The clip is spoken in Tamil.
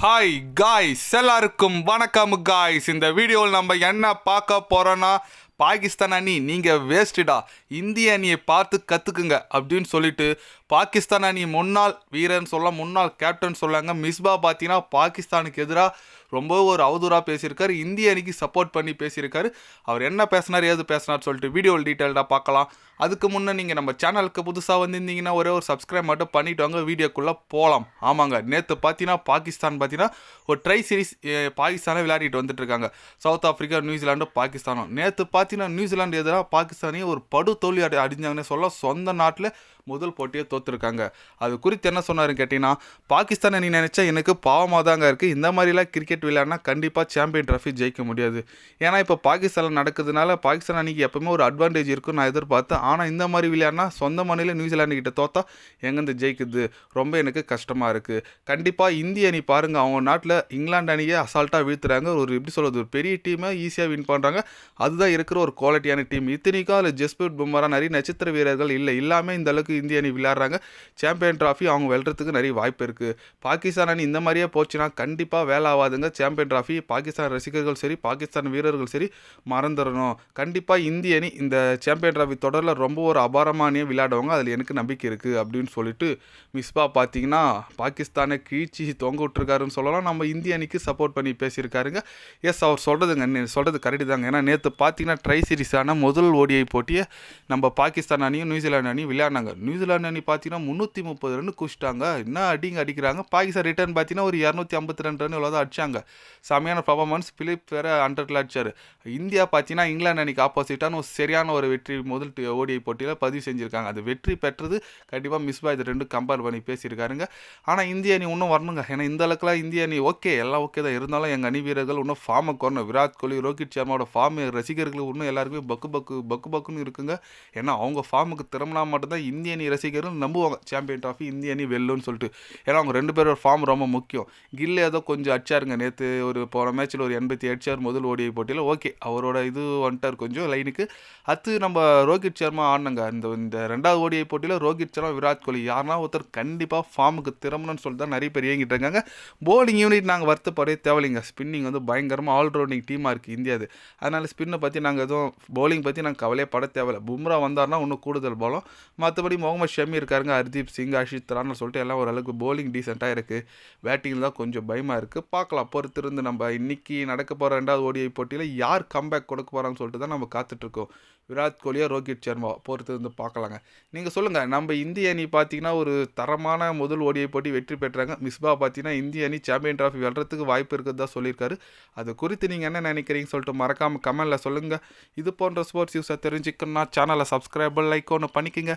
ஹாய் காய்ஸ் எல்லாருக்கும் வணக்கம் காய்ஸ் இந்த வீடியோவில் நம்ம என்ன பார்க்க போகிறோன்னா பாகிஸ்தான் அணி நீங்கள் வேஸ்ட்டுடா இந்திய அணியை பார்த்து கற்றுக்குங்க அப்படின்னு சொல்லிட்டு பாகிஸ்தான் அணி முன்னாள் வீரன் சொல்ல முன்னாள் கேப்டன் சொல்லாங்க மிஸ்பா பார்த்தீங்கன்னா பாகிஸ்தானுக்கு எதிராக ரொம்ப ஒரு அவதூறாக பேசியிருக்காரு. இந்திய அணிக்கு சப்போர்ட் பண்ணி பேசியிருக்காரு. அவர் என்ன பேசினார் ஏது பேசினார் சொல்லிட்டு வீடியோவில் டீட்டெயில்டாக பார்க்கலாம். அதுக்கு முன்னே நீங்கள் நம்ம சேனலுக்கு புதுசாக வந்திருந்தீங்கன்னா ஒரே ஒரு சப்ஸ்கிரைப் மட்டும் பண்ணிட்டு வாங்க. வீடியோக்குள்ளே போகலாம் ஆமாங்க நேற்று பார்த்தீங்கன்னா பாகிஸ்தான் பார்த்தீங்கன்னா ஒரு ட்ரை சீரிஸ் பாகிஸ்தானை விளையாடிட்டு வந்துட்டு இருக்காங்க. சவுத் ஆஃப்ரிக்கா நியூசிலாண்டு பாகிஸ்தானும். நேற்று பார்த்தீங்கன்னா நியூசிலாந்து எதிராக பாகிஸ்தானையும் ஒரு படு தோல்வி அடி அடிஞ்சாங்கன்னு சொல்ல சொந்த நாட்டில் முதல் போட்டியை தோற்றுருக்காங்க அது குறித்து என்ன சொன்னாருன்னு கேட்டிங்கன்னா பாகிஸ்தானை நீ நினச்சா எனக்கு பாவமாக தாங்க இருக்குது இந்த மாதிரிலாம் கிரிக்கெட் விளையாடினா கண்டிப்பாக சாம்பியன் ட்ராஃபி ஜெயிக்க முடியாது. ஏன்னா இப்போ பாகிஸ்தானில் நடக்கிறதுனால பாகிஸ்தான் அன்றைக்கி எப்போவுமே ஒரு அட்வான்டேஜ் இருக்குன்னு நான் எதிர்பார்த்தேன். ஆனால் இந்த மாதிரி விளையாடினா சொந்த மண்ணில் நியூசிலாந்து கிட்ட தோத்தா எங்கேருந்து ஜெயிக்குது? ரொம்ப எனக்கு கஷ்டமாக இருக்குது கண்டிப்பாக இந்திய அணி பாருங்கள் அவங்க நாட்டில் இங்கிலாந்து அணியை அசால்ட்டாக வீழ்த்துறாங்க. ஒரு எப்படி சொல்கிறது ஒரு பெரிய டீமை ஈஸியாக வின் பண்ணுறாங்க அதுதான் இருக்கிற ஒரு குவாலிட்டியான டீம் இத்தனைக்கும் அதில் ஜஸ்பிரிட் பும்ரா நிறைய நட்சத்திர வீரர்கள் இல்லை. எல்லாமே இந்த அளவுக்கு இந்திய அணி விளையாடுறாங்க. சாம்பியன் ட்ராஃபி அவங்க வெல்றதுக்கு நிறைய வாய்ப்பு இருக்குது பாகிஸ்தான் அணி இந்த மாதிரியே போச்சுன்னா கண்டிப்பாக வேலை ஆகாதுங்க. சாம்பியன் ட்ராஃபி பாகிஸ்தான் ரசிகர்கள் சரி பாகிஸ்தான் வீரர்கள் சரி மறந்துடணும். கண்டிப்பாக இந்திய அணி இந்த சாம்பியன் ட்ராஃபி தொடரில் ரொம்ப ஒரு அபாரமானியே விளையாடுவாங்க. அதில் எனக்கு நம்பிக்கை இருக்குது அப்படின்னு சொல்லிட்டு மிஸ்பா பார்த்தீங்கன்னா பாகிஸ்தானை கீழ்ச்சி தொங்க விட்டுருக்காருன்னு சொல்லலாம். நம்ம இந்திய அணிக்கு சப்போர்ட் பண்ணி பேசியிருக்காருங்க. எஸ் அவர் சொல்கிறதுங்க சொல்கிறது கரெக்டு தாங்க. ஏன்னா நேற்று பார்த்தீங்கன்னா ட்ரை சீரிஸான முதல் ஓடிஐ போட்டியை நம்ம பாகிஸ்தான் அணியும் நியூசிலாந்து அணியும் விளையாடினாங்க. நியூசிலாந்து அணி பார்த்தீங்கன்னா முந்நூற்றி முப்பது ரன் குச்சிட்டாங்க என்ன அடிங்க அடிக்கிறாங்க? பாகிஸ்தான் ரிட்டர்ன் பார்த்தீங்கன்னா ஒரு இரநூத்தி ஐம்பத்தி ரெண்டு ரன் இவ்வளோ தான் அடிச்சாங்க. செமையான பர்ஃபார்மன்ஸ் பிலிப் வேறு ஹண்ட்ரட்ல அடிச்சார். இந்தியா பார்த்தீங்கன்னா இங்கிலாந்து அணிக்கு ஆப்போசிட்டான ஒரு சரியான ஒரு வெற்றி முதல் ஓடிஐ போட்டியில் பதிவு செஞ்சுருக்காங்க. அது வெற்றி பெற்றது கண்டிப்பாக மிஸ் பாய் இது ரெண்டு கம்பேர் பண்ணி பேசியிருக்காருங்க. ஆனால் இந்திய அணி இன்னும் வரணுங்க. ஏன்னா இந்த அளவுக்குலாம் இந்திய அணி ஓகே எல்லாம் ஓகே தான். இருந்தாலும் எங்கள் அணி வீரர்கள் இன்னும் ஃபார்மை வரணும் விராட் கோலி ரோஹித் சர்மாவோட ஃபார்ம் ரசிகர்களுக்கு இன்னும் எல்லாருக்குமே பக்கு பக்கு பக்கு பக்குன்னு இருக்குங்க. ஏன்னா அவங்க ஃபார்முக்கு திறமைனா மட்டும்தான் இந்திய அணி ரசிகர்கள் நம்புவாங்க. சாம்பியன் ட்ராஃபி இந்திய அணி வெல்லுன்னு சொல்லிட்டு. ஏன்னா அவங்க ரெண்டு பேரோட ஃபார்ம் ரொம்ப முக்கியம். கில் ஏதோ கொஞ்சம் அடிச்சாருங்க நேற்று ஒரு போகிற மேட்ச்சில் ஒரு எண்பத்தி அடிச்சார் முதல் ஓடிஐ போட்டியில் ஓகே அவரோட இது வந்துட்டார் கொஞ்சம் லைனுக்கு அடுத்து நம்ம ரோஹித் சர்மா ஆடினாங்க இந்த இந்த ரெண்டாவது ஓடிஐ போட்டியில் ரோஹித் சர்மா விராட் கோலி யாருனா ஒருத்தர் கண்டிப்பாக ஃபார்முக்கு திறமணும்னு சொல்லிட்டு தான் நிறைய பேர் இயங்கிட்டு இருக்காங்க. போலிங் யூனிட் நாங்கள் வருத்தப்படவே தேவையில்லைங்க. ஸ்பின்னிங் வந்து பயங்கரமாக ஆல்ரவுண்டிங் டீமாக இருக்குது இந்தியாது அதனால் ஸ்பின்னை பற்றி நாங்கள் எதுவும் போலிங் பற்றி நாங்கள் கவலையே பட தேவையில்லை. பும்ரா வந்தார்னா இன்னும் கூடுதல் போலும் மற்றபடி முகமது ஷமி இருக்காருங்க ஹர்தீப் சிங் அஷித் ரான்னு சொல்லிட்டு எல்லாம் ஓரளவுக்கு போலிங் டீசெண்டாக இருக்குது பேட்டிங்கில் தான் கொஞ்சம் பயமாக இருக்குது பார்க்கலாம். பொறுத்திருந்து நம்ம இன்றைக்கி நடக்க போகிற ரெண்டாவது ஓடிஐ போட்டியில் யார் கம்பேக் கொடுக்க போகிறாங்கன்னு சொல்லிட்டு தான் நம்ம காத்துட்ருக்கோம் விராட் கோலியா ரோஹித் சர்மா பொறுத்து இருந்து பார்க்கலாங்க. நீங்கள் சொல்லுங்கள் நம்ம இந்திய அணி பார்த்தீங்கன்னா ஒரு தரமான முதல் ஓடிஐ போட்டி வெற்றி பெற்றாங்க. மிஸ்பா பார்த்தீங்கன்னா இந்திய அணி சாம்பியன் ட்ராஃபி வெல்றதுக்கு வாய்ப்பு இருக்குது தான் சொல்லியிருக்காரு. அது குறித்து நீங்கள் என்ன நினைக்கிறீங்கன்னு சொல்லிட்டு மறக்காமல் கமெண்டில் சொல்லுங்கள் இது போன்ற ஸ்போர்ட்ஸ் நியூஸை தெரிஞ்சுக்கணும்னா சேனலை சப்ஸ்கிரைப் லைக் ஒன்று பண்ணிக்கோங்க.